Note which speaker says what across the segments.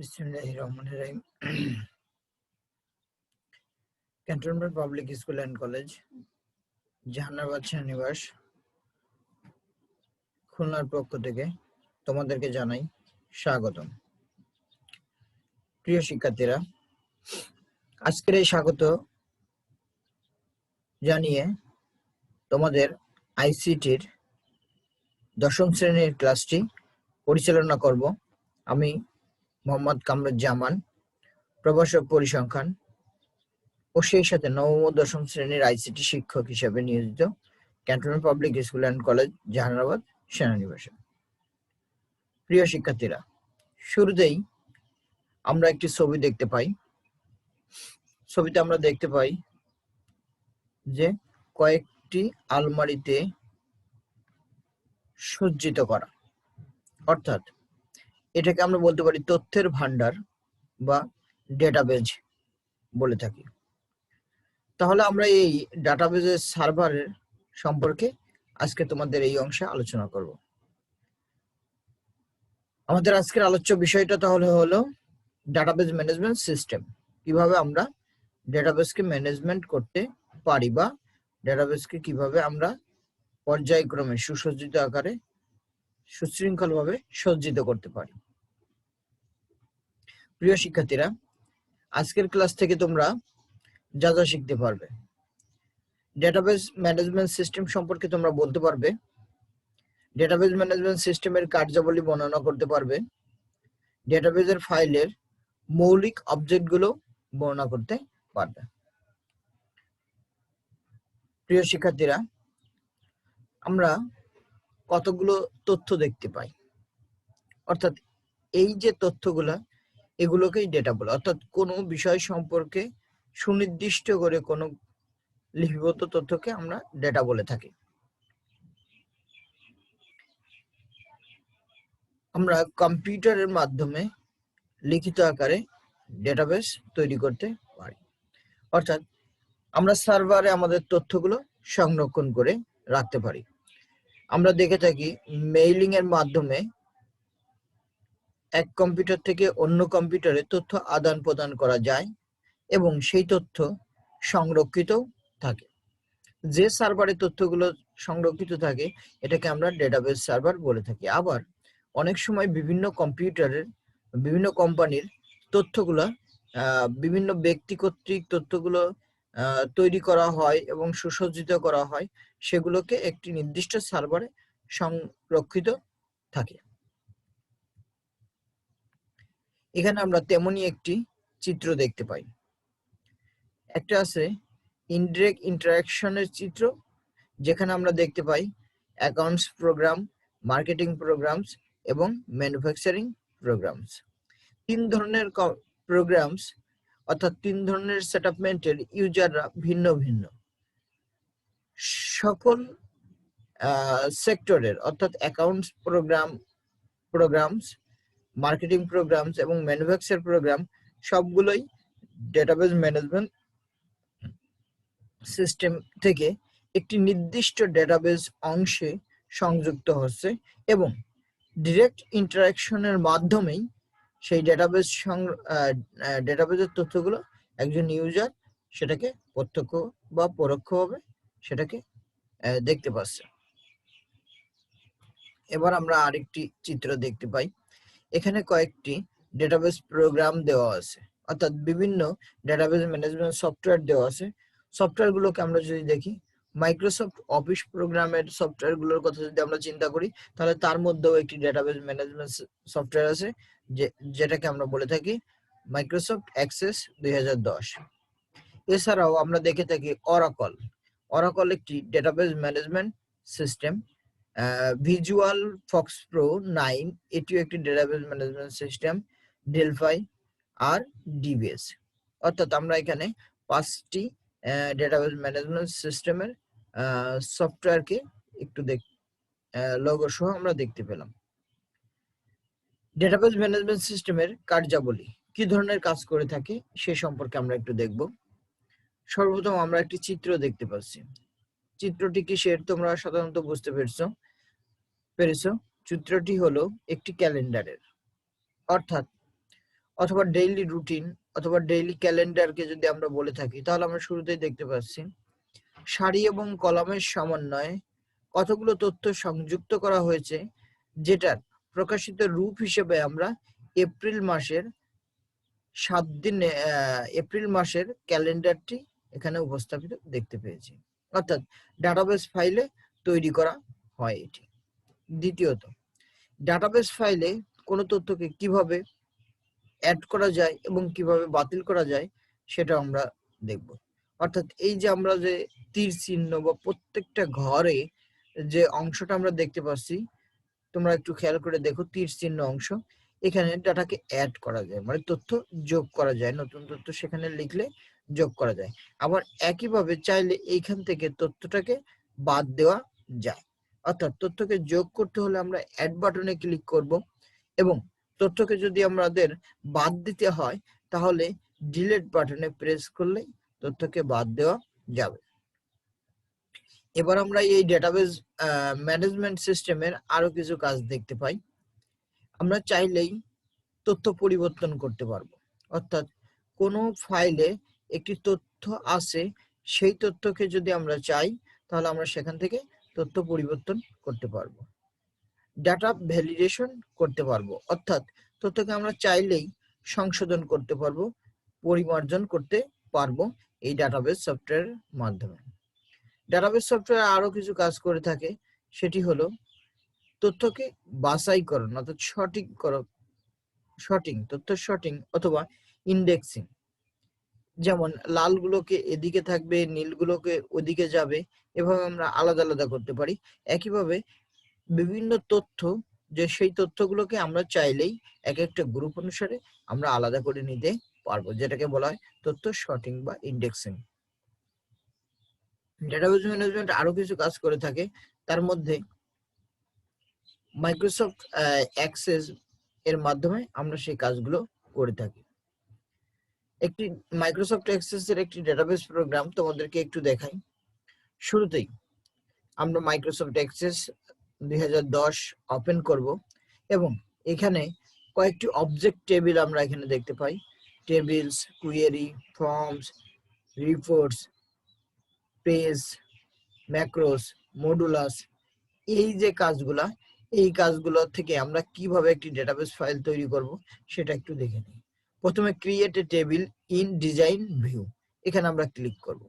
Speaker 1: বিসমিল্লাহির রহমানির রহিম cantonment public school and college Jahanabad সেনানিবাস খুলনার পক্ষ থেকে তোমাদেরকে জানাই স্বাগতম। প্রিয় শিক্ষার্থীরা, আজকের এই স্বাগত জানিয়ে তোমাদের আইসিটির দশম শ্রেণির ক্লাসটি পরিচালনা করব আমি মোহাম্মদ কামরুজ্জামান, প্রভাষক পরিসংখ্যান ও সেই সাথে নবম ও দশম শ্রেণির আইসিটি শিক্ষক হিসেবে নিয়োজিত cantonment public school and college, Jahanabad সেনানিবাসে। প্রিয় শিক্ষার্থীরা, শুরুতেই আমরা একটি ছবি দেখতে পাই। ছবিতে আমরা দেখতে পাই যে কয়েকটি আলমারিতে সজ্জিত করা, অর্থাৎ এটাকে আমরা বলতে পারি তথ্যের ভান্ডার বা ডেটাবেজ বলে থাকি। তাহলে আমরা এই ডাটাবেজের সার্ভারের সম্পর্কে আজকে তোমাদের এই অংশে আলোচনা করব। আমাদের আজকের আলোচ্য বিষয়টা তাহলে হলো ডাটাবেজ ম্যানেজমেন্ট সিস্টেম কীভাবে আমরা ডেটাবেজকে ম্যানেজমেন্ট করতে পারি বা ডেটাবেজকে কীভাবে আমরা পর্যায়ক্রমে সুসজ্জিত আকারে সুশৃঙ্খলভাবে সজ্জিত করতে পারি। প্রিয় শিক্ষার্থীরা, আজকের ক্লাস থেকে তোমরা যা যা শিখতে পারবে ডেটাবেজ ম্যানেজমেন্ট সিস্টেম সম্পর্কে তোমরা বলতে পারবে ডেটাবেজ ম্যানেজমেন্ট সিস্টেমের কার্যাবলী বর্ণনা করতে পারবে ডেটাবেজের ফাইলের মৌলিক অবজেক্টগুলো বর্ণনা করতে পারবে। প্রিয় শিক্ষার্থীরা, আমরা কতগুলো তথ্য দেখতে পাই। অর্থাৎ এই যে তথ্যগুলা, এগুলোকেই ডেটা বলে। অর্থাৎ কোনো বিষয় সম্পর্কে সুনির্দিষ্ট করে কোনো লিপিবদ্ধ তথ্যকে আমরা ডেটা বলে থাকি। আমরা কম্পিউটারের মাধ্যমে লিখিত আকারে ডেটাবেস তৈরি করতে পারি। অর্থাৎ আমরা সার্ভারে আমাদের তথ্যগুলো সংরক্ষণ করে রাখতে পারি। আমরা দেখে থাকি মেইলিং এর মাধ্যমে এক কম্পিউটার থেকে অন্য কম্পিউটারে তথ্য আদান প্রদান করা যায় এবং সেই তথ্য সংরক্ষিত থাকে। যে সার্ভারে তথ্যগুলো সংরক্ষিত থাকে, এটাকে আমরা ডেটাবেস সার্ভার বলে থাকি। আবার অনেক সময় বিভিন্ন কম্পিউটারের বিভিন্ন কোম্পানির তথ্যগুলো বিভিন্ন ব্যক্তি কর্তৃক তথ্যগুলো তৈরি করা হয় এবং সুসজ্জিত করা হয়, সেগুলোকে একটি নির্দিষ্ট সার্ভারে সংরক্ষিত থাকে। এখানে আমরা তেমনি একটি চিত্র দেখতে পাই। একটা আছে ইনডিরেক্ট ইন্টারাকশনের চিত্র, যেখানে আমরা দেখতে পাই অ্যাকাউন্টস প্রোগ্রাম, মার্কেটিং প্রোগ্রামস এবং ম্যানুফ্যাকচারিং প্রোগ্রামস। তিন ধরনের প্রোগ্রামস অর্থাৎ তিন ধরনের সেটআপমেন্টের ইউজাররা ভিন্ন ভিন্ন। সকল সেক্টরের অর্থাৎ accounts program programs marketing programs এবং ম্যানুফ্যাকচার প্রোগ্রাম সবগুলোই ডেটাবেজ ম্যানেজমেন্ট সিস্টেম থেকে একটি নির্দিষ্ট ডেটাবেজ অংশে সংযুক্ত হচ্ছে এবং ডিরেক্ট ইন্টারাকশনের মাধ্যমেই সেই ডেটাবেজ ডেটাবেজের তথ্যগুলো একজন ইউজার সেটাকে প্রত্যক্ষ বা পরোক্ষভাবে সেটাকে দেখতে পাচ্ছে। এবার আমরা আরেকটি চিত্র দেখতে পাই। এখানে কয়েকটি ডেটাবেস প্রোগ্রাম দেওয়া আছে। অর্থাৎ বিভিন্ন ডেটাবেস ম্যানেজমেন্ট সফটওয়্যার দেওয়া আছে। সফটওয়্যার গুলোকে আমরা যদি দেখি মাইক্রোসফট অফিস প্রোগ্রামের সফটওয়্যারগুলোর কথা যদি আমরা চিন্তা করি, তাহলে তার মধ্যেও একটি ডেটাবেস ম্যানেজমেন্ট সফটওয়্যার আছে যেটাকে আমরা বলে থাকি মাইক্রোসফট অ্যাক্সেস দুই হাজার দশ। এছাড়াও আমরা দেখে থাকি অরাকল অরাকল একটি database management system Visual FoxPro nine এটিও একটি ডেটাবেস ম্যানেজমেন্ট সিস্টেম ডেলফাই আর ডিবিএস অর্থাৎ আমরা এখানে পাঁচটি ডেটাবেস ম্যানেজমেন্ট সিস্টেমের সফটওয়্যারকে একটু দেখ লোগো সহ আমরা দেখতে পেলাম। ডেটাবেস ম্যানেজমেন্ট সিস্টেমের কার্যাবলী, কি ধরনের কাজ করে থাকে সে সম্পর্কে আমরা একটু দেখব। সর্বপ্রথম আমরা একটি চিত্র দেখতে পাচ্ছি। চিত্রটি কিসের তোমরা সাধারণত বুঝতে পেরেছ? পেরেছ? চিত্রটি হলো একটি ক্যালেন্ডারের। অর্থাৎ, অথবা ডেইলি রুটিন অথবা ডেইলি ক্যালেন্ডারকে যদি আমরা বলে থাকি, তাহলে আমরা শুরুতেই দেখতে পাচ্ছি, সারি এবং কলামের সমন্বয়ে কতগুলো তথ্য সংযুক্ত করা হয়েছে, যেটার প্রকাশিত রূপ হিসেবে আমরা এপ্রিল মাসের সাত দিনে এপ্রিল মাসের ক্যালেন্ডারটি এখানে উপস্থাপিত দেখতে পেয়েছি। অর্থাৎ ডাটাবেস ফাইলে তৈরি করা হয় এটি। দ্বিতীয়ত ডাটাবেস ফাইলে কোনো তথ্যকে কীভাবে অ্যাড করা যায় এবং কীভাবে বাতিল করা যায় সেটা আমরা দেখব। অর্থাৎ এই যে আমরা যে তীর চিহ্ন বা প্রত্যেকটা ঘরে যে অংশটা আমরা দেখতে পাচ্ছি, তোমরা একটু খেয়াল করে দেখো তীর চিহ্ন অংশ। এখানে ডাটাকে অ্যাড করা যায় মানে তথ্য যোগ করা যায়, নতুন তথ্য সেখানে লিখলে যোগ করা যায়। আবার একইভাবে চাইলে এইখান থেকে তথ্যটাকে বাদ দেওয়া যায়। অর্থাৎ তথ্যকে যোগ করতে হলে আমরা অ্যাড বাটনে ক্লিক করব এবং তথ্যকে যদি আমাদের বাদ দিতে হয়, তাহলে ডিলেট বাটনে প্রেস করলেই তথ্যকে বাদ দেওয়া যাবে। এবার আমরা এই ডেটাবেস ম্যানেজমেন্ট সিস্টেমের আরও কিছু কাজ দেখতে পাই। আমরা চাইলেই তথ্য পরিবর্তন করতে পারব। অর্থাৎ কোনো ফাইলে একটি তথ্য আছে, সেই তথ্যকে যদি আমরা চাই, তাহলে আমরা সেখান থেকে তথ্য পরিবর্তন করতে পারব। ডাটা ভ্যালিডেশন করতে পারব। অর্থাৎ তথ্যকে আমরা চাইলেই সংশোধন করতে পারব, পরিমার্জন করতে পারব এই ডাটাবেস সফটওয়্যারের মাধ্যমে। ডাটাবেস সফটওয়্যার আরও কিছু কাজ করে থাকে, সেটি হলো তথ্যকে বাছাইকরণ, অর্থাৎ সঠিক কর শর্টিং তথ্য শর্টিং অথবা ইন্ডেক্সিং যেমন লালগুলোকে এদিকে থাকবে, নীলগুলোকে ওদিকে যাবে, এভাবে আমরা আলাদা আলাদা করতে পারি। একইভাবে বিভিন্ন তথ্য, যে সেই তথ্যগুলোকে আমরা চাইলেই এক একটা গ্রুপ অনুসারে আমরা আলাদা করে নিতে পারব, যেটাকে বলা হয় তথ্য শর্টিং বা ইন্ডেক্সিং ডেটাবেস ম্যানেজমেন্ট আরও কিছু কাজ করে থাকে। তার মধ্যে মাইক্রোসফট অ্যাক্সেস এর মাধ্যমে আমরা সেই কাজগুলো করে থাকি। একটি মাইক্রোসফট অ্যাক্সেস এর একটি ডেটাবেস প্রোগ্রাম তোমাদেরকে একটু দেখাই। শুরুতেই আমরা মাইক্রোসফট অ্যাক্সেস দুই হাজার দশ ওপেন করব এবং এখানে কয়েকটি অবজেক্ট টেবিল আমরা এখানে দেখতে পাই। Tables query forms reports page macros modules এই যে কাজগুলা, এই কাজগুলো থেকে আমরা কীভাবে একটি ডেটাবেস ফাইল তৈরি করব সেটা একটু দেখে নিই। প্রথমে create a table in design view এখানে আমরা ক্লিক করব।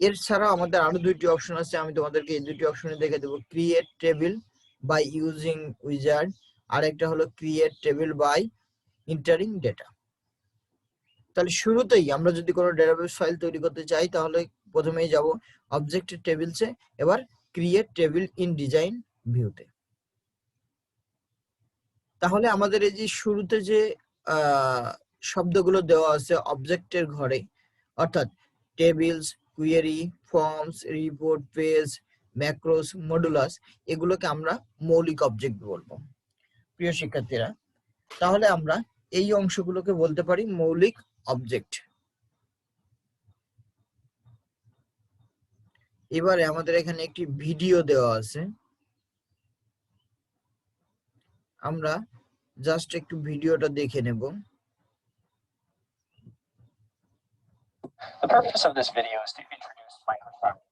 Speaker 1: এর ছাড়াও আমাদের আরও দুইটি অপশন আছে, আমি তোমাদেরকে এই দুটি অপশনে দেখে দেবো। Create table by using wizard আর একটা হলো create table by entering data তাহলে শুরুতেই আমরা যদি কোনো ডেটাবেস ফাইল তৈরি করতে চাই, তাহলে প্রথমেই যাব অবজেক্ট টেবিলসে এবার ক্রিয়েট টেবিল ইন ডিজাইন ভিউতে তাহলে আমাদের এই যে শুরুতে যে শব্দগুলো দেওয়া আছে অবজেক্টের ঘরে, অর্থাৎ tables query forms report page macros modules এগুলোকে আমরা মৌলিক অবজেক্ট বলব। প্রিয় শিক্ষার্থীরা, তাহলে আমরা এই অংশগুলোকে বলতে পারি মৌলিক অবজেক্ট এবারে আমাদের এখানে একটি ভিডিও দেওয়া আছে। আমরা জাস্ট একটু ভিডিওটা দেখে নেব।
Speaker 2: The purpose of this video is to introduce Microsoft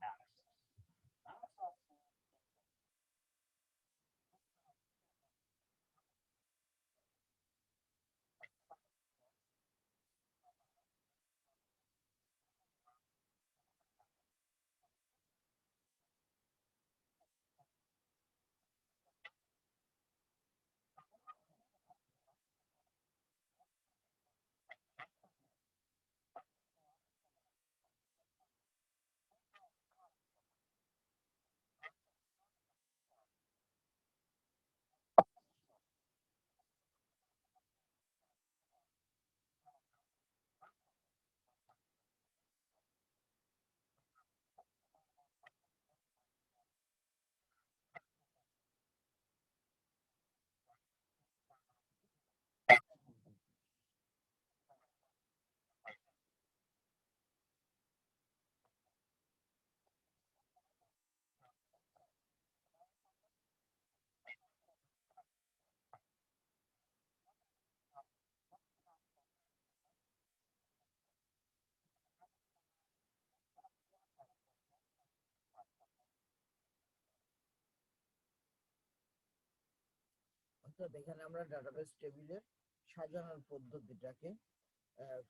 Speaker 1: অর্থাৎ এখানে আমরা ডাটাবেস টেবিলের সাজানোর পদ্ধতিটাকে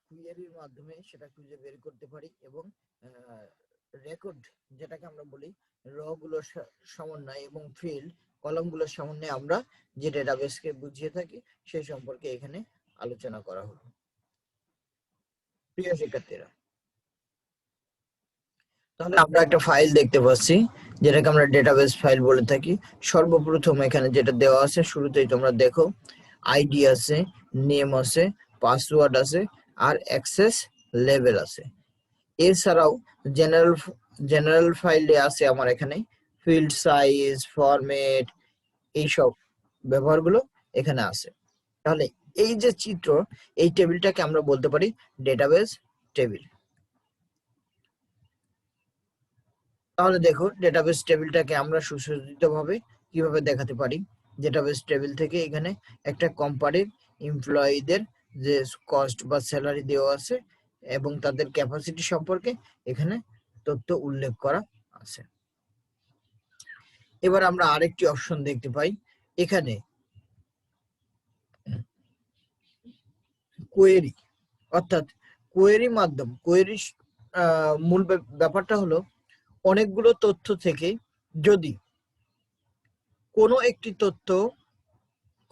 Speaker 1: কুয়েরির মাধ্যমে সেটা খুঁজে বের করতে পারি এবং রেকর্ড যেটাকে আমরা বলি র গুলোর সমন্বয় এবং ফিল্ড কলমগুলোর সমন্বয়ে আমরা যে ডেটাবেসকে বুঝিয়ে থাকি সেই সম্পর্কে এখানে আলোচনা করা হলো। প্রিয় শিক্ষার্থীরা তাহলে আমরা একটা ফাইল দেখতে পাচ্ছি, যেটাকে আমরা ডেটাবেস ফাইল বলে থাকি। সর্বপ্রথম এখানে যেটা দেওয়া আছে, শুরুতেই তোমরা দেখো আইডি আছে নেম আছে পাসওয়ার্ড আছে, আর অ্যাক্সেস লেভেল আছে। এছাড়াও জেনারেল জেনারেল ফাইলে আছে আমার এখানে ফিল্ড সাইজ ফরম্যাট এইসব ব্যবহারগুলো এখানে আছে। তাহলে এই যে চিত্র, এই টেবিলটাকে আমরা বলতে পারি ডেটাবেস টেবিল তাহলে দেখো ডেটাবেস টেবিলটাকে আমরা সুসজ্জিত ভাবে কীভাবে দেখাতে পারি? ডেটাবেস টেবিল থেকে এখানে একটা কোম্পানির এমপ্লয়ীদের যে কস্ট বা স্যালারি দেওয়া আছে এবং তাদের ক্যাপাসিটি সম্পর্কে এখানে তথ্য উল্লেখ করা আছে। এবার আমরা আরেকটি অপশন দেখতে পাই। এখানে কোয়েরি অর্থাৎ কোয়েরি মাধ্যম কোয়েরি মূল ব্যাপ- ব্যাপারটা হলো অনেকগুলো তথ্য থেকে যদি কোনো একটি তথ্য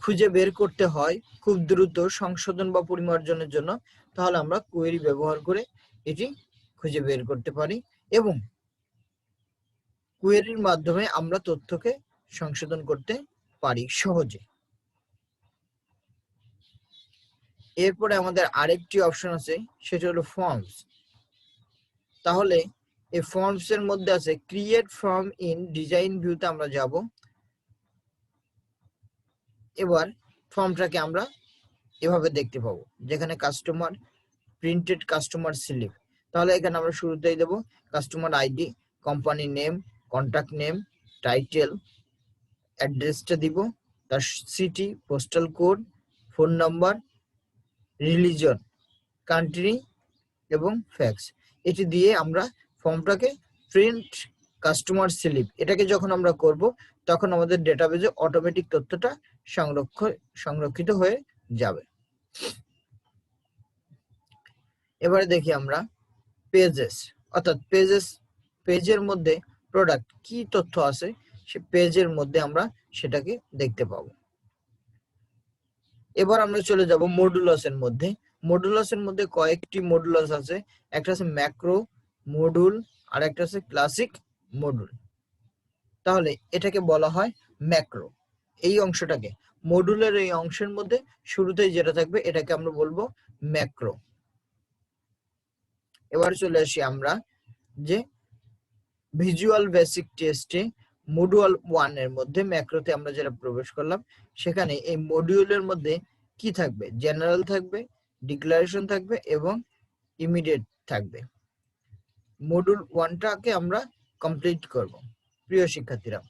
Speaker 1: খুঁজে বের করতে হয় খুব দ্রুত সংশোধন বা পরিমার্জনের জন্য, তাহলে আমরা কোয়েরি ব্যবহার করে এটি খুঁজে বের করতে পারি এবং কোয়েরির মাধ্যমে আমরা তথ্যকে সংশোধন করতে পারি সহজে। এরপরে আমাদের আরেকটি অপশন আছে, সেটা হলো ফর্মস তাহলে এই ফর্মস এর মধ্যে আছে ক্রিয়েট ফর্ম ইন ডিজাইন ভিউতে আমরা যাব। এবার ফর্মটাকে আমরা এভাবে দেখতে পাবো, যেখানে কাস্টমার প্রিন্টেড কাস্টমার স্লিপ তাহলে এখানে আমরা শুরুতেই দেব customer ID company name contact name title অ্যাড্রেসটা দিব, তার city postal code phone number religion country এবং ফ্যাক্স এটি দিয়ে আমরা ফর্মটাকে প্রিন্ট কাস্টমার স্লিপ এটাকে যখন আমরা করব, তখন আমাদের ডেটাবেজে অটোমেটিক তথ্যটা সংরক্ষণ সংরক্ষিত হয়ে যাবে। এবারে দেখি আমরা পেজেস অর্থাৎ পেজেস পেজের মধ্যে প্রোডাক্ট কি তথ্য আছে, সে পেজের মধ্যে আমরা সেটাকে দেখতে পাবো। এবার আমরা চলে যাব মডুলাসের মধ্যে। মডুলাসের মধ্যে কয়েকটি মডুলাস আছে। একটা আছে ম্যাক্রো মডুল আর একটা হচ্ছে ক্লাসিক মডুল তাহলে এটাকে বলা হয় ম্যাক্রো এই অংশটাকে মডুলের এই অংশের মধ্যে শুরুতেই যেটা থাকবে, এটাকে আমরা বলব ম্যাক্রো এবার চলে আসি আমরা যে ভিজুয়াল বেসিক টেস্টে মডুয়াল ওয়ানের মধ্যে ম্যাক্রোতে আমরা যেটা প্রবেশ করলাম, সেখানে এই মডিউলের মধ্যে কি থাকবে? জেনারেল থাকবে ডিক্লারেশন থাকবে এবং ইমিডিয়েট থাকবে। মডিউল ওয়ানটাকে আমরা কমপ্লিট করব। প্রিয় শিক্ষার্থীরা,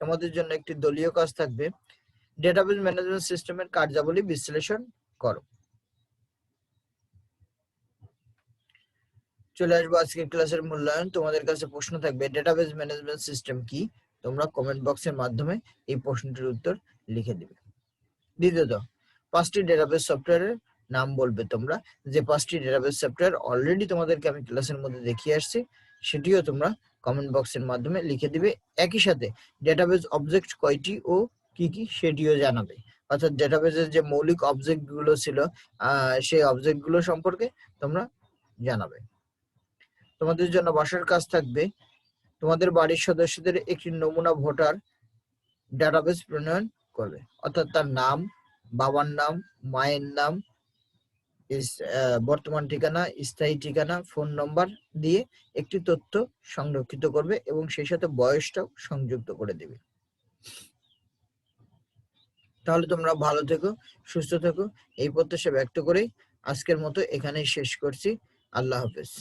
Speaker 1: তোমাদের জন্য একটি দলীয় কাজ থাকবে। ডেটাবেস ম্যানেজমেন্ট সিস্টেমের কার্যাবলী বিশ্লেষণ করো। চলে আসব আজকের ক্লাসের মূল্যায়ন। তোমাদের কাছে প্রশ্ন থাকবে ডেটাবেস ম্যানেজমেন্ট সিস্টেম কি? তোমরা কমেন্ট বক্সের মাধ্যমে এই প্রশ্নটির উত্তর লিখে দিবে। দ্বিতীয়ত, পাঁচটি ডেটাবেস সফটওয়্যারের নাম বলবে তোমরা। যে পাঁচটি ডেটাবেস সফটওয়্যার অলরেডি তোমাদেরকে আমি ক্লাসের মধ্যে দেখিয়ে আসছি, সেটিও তোমরা কমেন্ট বক্সের মাধ্যমে লিখে দিবে। একই সাথে ডেটাবেস অবজেক্ট কয়টি ও কি কি সেটিও জানাবে। অর্থাৎ ডেটাবেসের যে মৌলিক অবজেক্টগুলো ছিল সেই অবজেক্টগুলো সম্পর্কে তোমরা জানাবে। তোমাদের জন্য বাসার কাজ থাকবে। তোমাদের বাড়ির সদস্যদের একটি নমুনা ভোটার ডাটাবেস প্রণয়ন করবে। অর্থাৎ তার নাম, বাবার নাম, মায়ের নাম বর্তমান ঠিকানা, স্থায়ী ঠিকানা, ফোন নম্বর দিয়ে একটি তথ্য সংরক্ষিত করবে এবং সেই সাথে বয়সটাও সংযুক্ত করে দেবে। তাহলে তোমরা ভালো থেকো, সুস্থ থেকো, এই প্রত্যাশা ব্যক্ত করেই আজকের মতো এখানেই শেষ করছি। আল্লাহ হাফেজ।